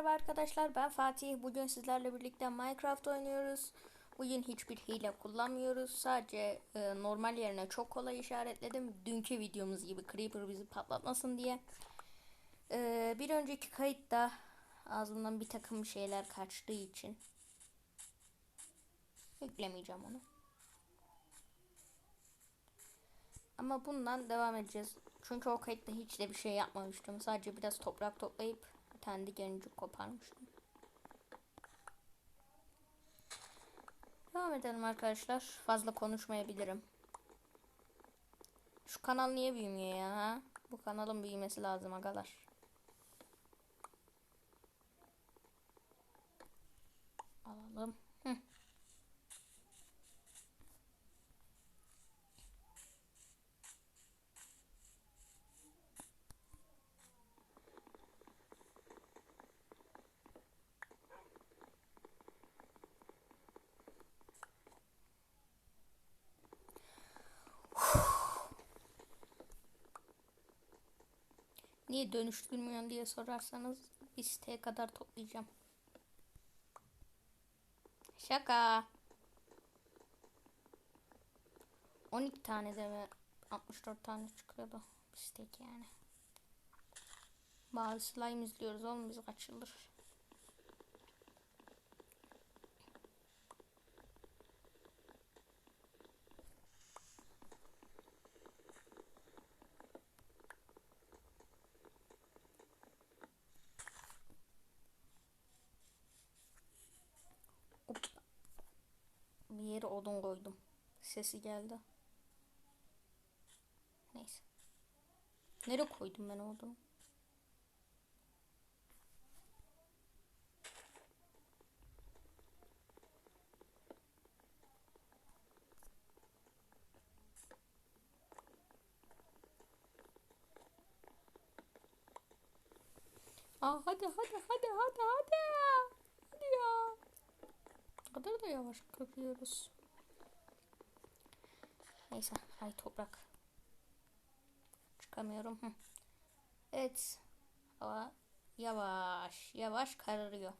Merhaba arkadaşlar ben Fatih. Bugün sizlerle birlikte Minecraft oynuyoruz. Bugün hiçbir hile kullanmıyoruz. Sadece e, normal yerine çok kolay işaretledim. Dünkü videomuz gibi Creeper bizi patlatmasın diye. E, bir önceki kayıtta ağzımdan bir takım şeyler kaçtığı için yüklemeyeceğim onu. Ama bundan devam edeceğiz. Çünkü o kayıtta hiç de bir şey yapmamıştım. Sadece biraz toprak toplayıp tane de gelincik koparmıştım. Devam edelim arkadaşlar. Fazla konuşmayabilirim. Şu kanal niye büyümüyor ya? Ha? Bu kanalın büyümesi lazım agalar. Alalım. Hı. Niye dönüştürmüyorsun diye sorarsanız bir siteye kadar toplayacağım. Şaka. 12 tane de mi? 64 tane çıkıyordu. Bir stek yani. Bazı slime izliyoruz oğlum biz kaç yıldır. Hop. Bir yere odun koydum. Sesi geldi. Neyse. Nereye koydum ben odunu? Aa hadi hadi hadi hadi hadi. Hadi ya. Ne kadar da yavaş kırıyoruz. Neyse. Ay toprak. Çıkamıyorum. Hı. Evet. Hava yavaş yavaş kararıyor.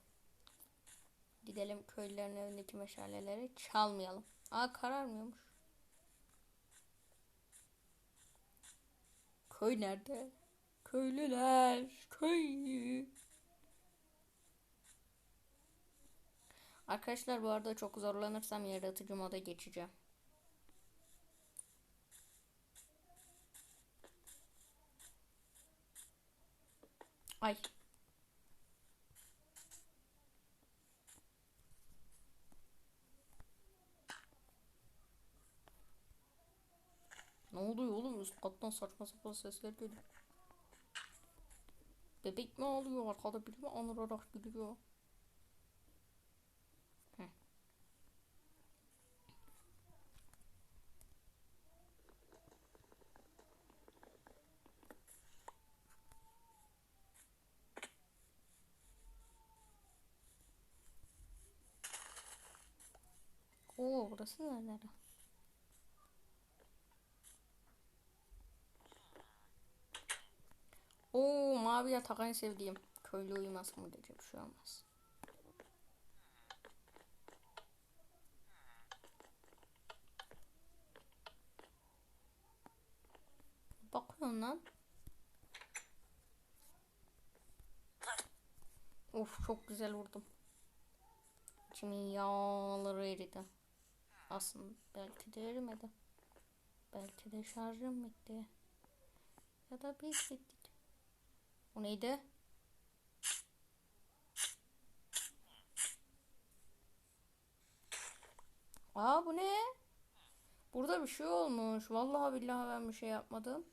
Gidelim köylülerin önündeki meşaleleri çalmayalım. Aa kararmıyormuş. Köy nerede? Köylüler, köy. Arkadaşlar bu arada çok zorlanırsam yaratıcı moda geçeceğim. Ay. Ne oluyor oğlum? Üst kattan saçma sapan sesler geliyor. Bebek mi ağlıyor? Arkada biri mi anırarak gülüyor? Oo burası nerede? Oo mavi yatak en sevdiğim. Köylü uyumasın mı diyecek bir şey olmaz. Bakıyorum lan. Of çok güzel vurdum. İçimin yağları eridi. Aslında belki de erimedi. Belki de şarjım bitti. Ya da biz bittik. O neydi? Aa bu ne? Burada bir şey olmuş. Vallahi billahi ben bir şey yapmadım.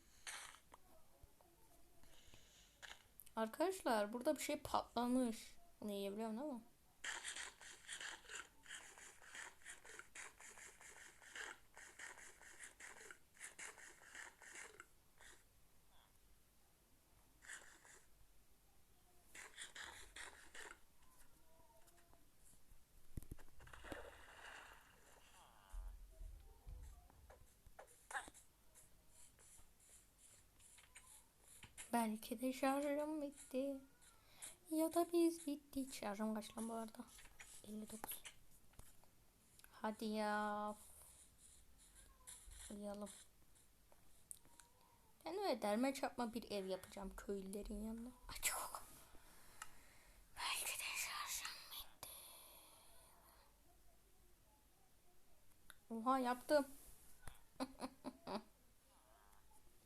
Arkadaşlar burada bir şey patlamış. Bunu yiyebiliyorum değil mi? Belki de şarjım bitti. Ya da biz bittik. Şarjım kaç lan bu arada? 59. Hadi ya. Uyuyalım. Ben öyle derme çapma bir ev yapacağım köylülerin yanına. Açık. Belki de şarjım bitti. Oha yaptım.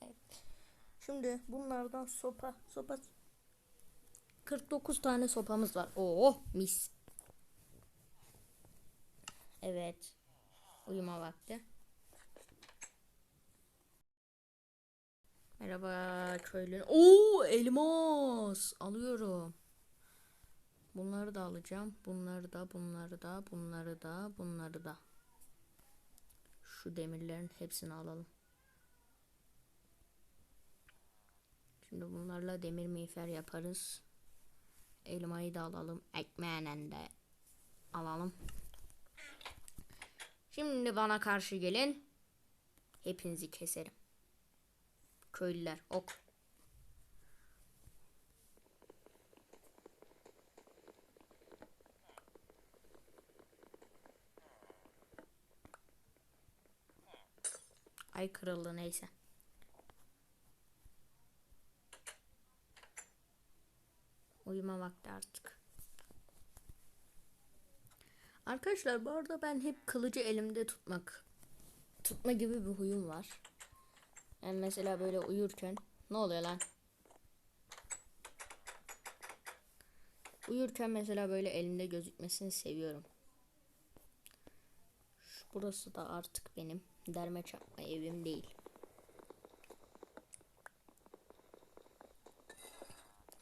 evet. Şimdi bunlardan sopa sopa 49 tane sopamız var. Oo mis. Evet. Uyuma vakti. Merhaba köylü. Oo elmas. Alıyorum. Bunları da alacağım. Bunları da, bunları da, bunları da, bunları da. Şu demirlerin hepsini alalım. Şimdi bunlarla demir miğfer yaparız. Elmayı da alalım. Ekmeğinen de alalım. Şimdi bana karşı gelin. Hepinizi keserim. Köylüler ok. Ay kırıldı neyse. Uyuma vakti artık. Arkadaşlar bu arada ben hep kılıcı elimde tutmak tutma gibi bir huyum var. Yani mesela böyle uyurken ne oluyor lan? Uyurken mesela böyle elimde gözükmesini seviyorum. Şu, burası da artık benim derme çakma evim değil.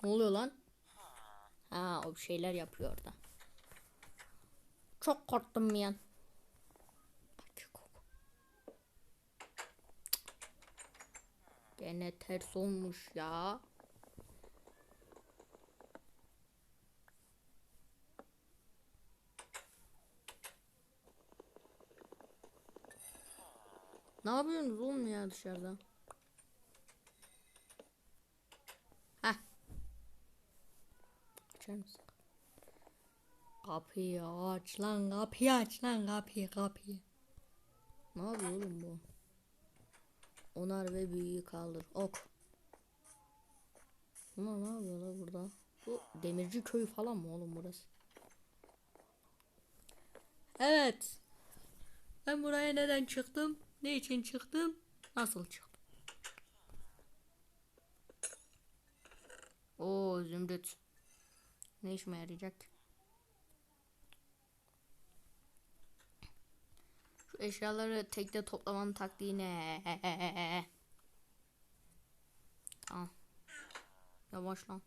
Ne oluyor lan? Ha o şeyler yapıyor orada. Çok korktum bir an. Gene ters olmuş ya. Ne yapıyorsunuz oğlum ya dışarıda? Kapıyı aç lan kapıyı aç lan kapıyı kapıyı. Ne yapıyor oğlum bu? Onar ve büyüyü kaldır. Ok. Bunlar ne yapıyorlar burada? Bu demirci köyü falan mı oğlum burası? Evet. Ben buraya neden çıktım? Ne için çıktım? Nasıl çıktım? Oo zümrüt. Ne işime yarayacak? Eşyaları tekte toplamanın taktiği ne? Tamam. Yavaş lan.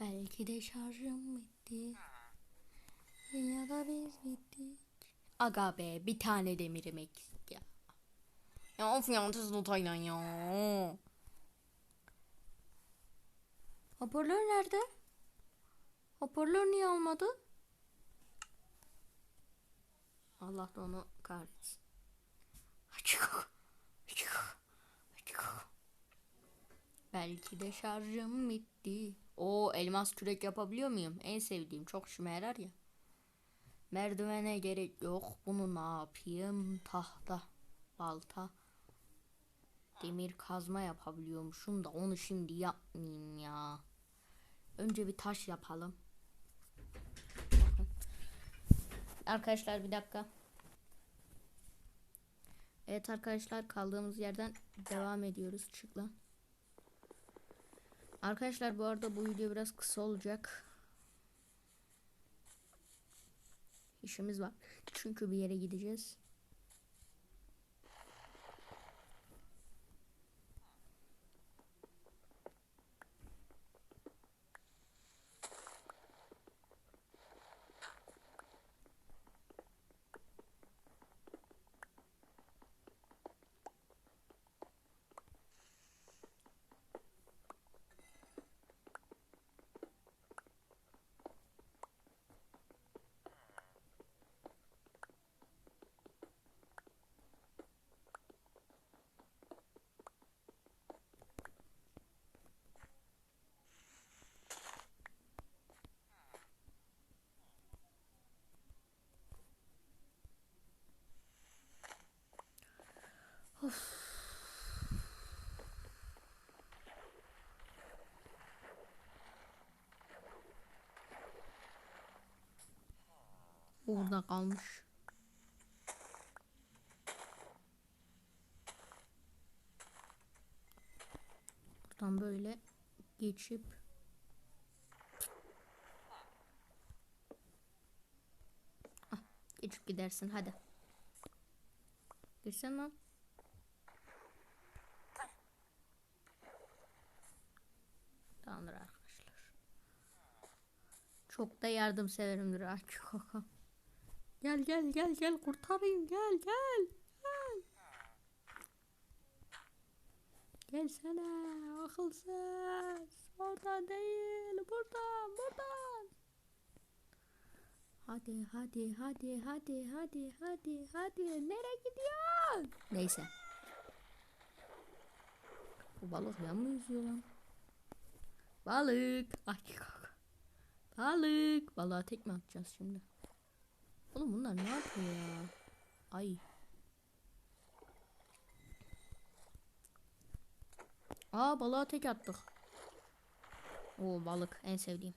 Belki de şarjım bitti. Ya da biz bittik. Aga be bir tane demirim eksik ya. Ya of ya tuz notayla ya. Hoparlör nerede? Hoparlör niye almadı? Allah da onu kahretsin. Belki de şarjım bitti. O elmas kürek yapabiliyor muyum? En sevdiğim çok işime ya. Merdivene gerek yok. Bunu ne yapayım? Tahta, balta, demir kazma yapabiliyormuşum da onu şimdi yapmayayım ya. Önce bir taş yapalım. Arkadaşlar bir dakika. Evet arkadaşlar kaldığımız yerden devam ediyoruz. Çık. Arkadaşlar bu arada bu video biraz kısa olacak. İşimiz var. Çünkü bir yere gideceğiz. Orada kalmış. Buradan böyle geçip Ah, geçip gidersin hadi. Girsen lan. Tamamdır arkadaşlar. Çok da yardımseverimdir Akif Kaka. Gel gel gel gel kurtarayım gel gel. Gel. Gelsene akılsız. Oradan değil buradan buradan. Hadi hadi hadi hadi hadi hadi hadi nereye gidiyorsun? Neyse. Bu balık yan mı yüzüyor lan? Balık. Ay kalk. Balık. Balığa tek mi atacağız şimdi? Oğlum bunlar ne yapıyor ya? Ay. Aa balığa tek attık. Oo balık en sevdiğim.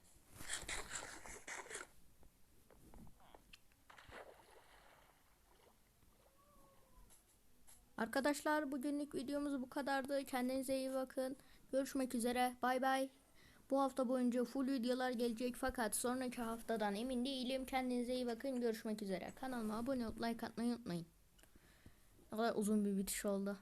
Arkadaşlar bugünlük videomuz bu kadardı. Kendinize iyi bakın. Görüşmek üzere. Bay bay. Bu hafta boyunca full videolar gelecek fakat sonraki haftadan emin değilim. Kendinize iyi bakın. Görüşmek üzere. Kanalıma abone olup like atmayı unutmayın. Ne kadar uzun bir bitiş oldu.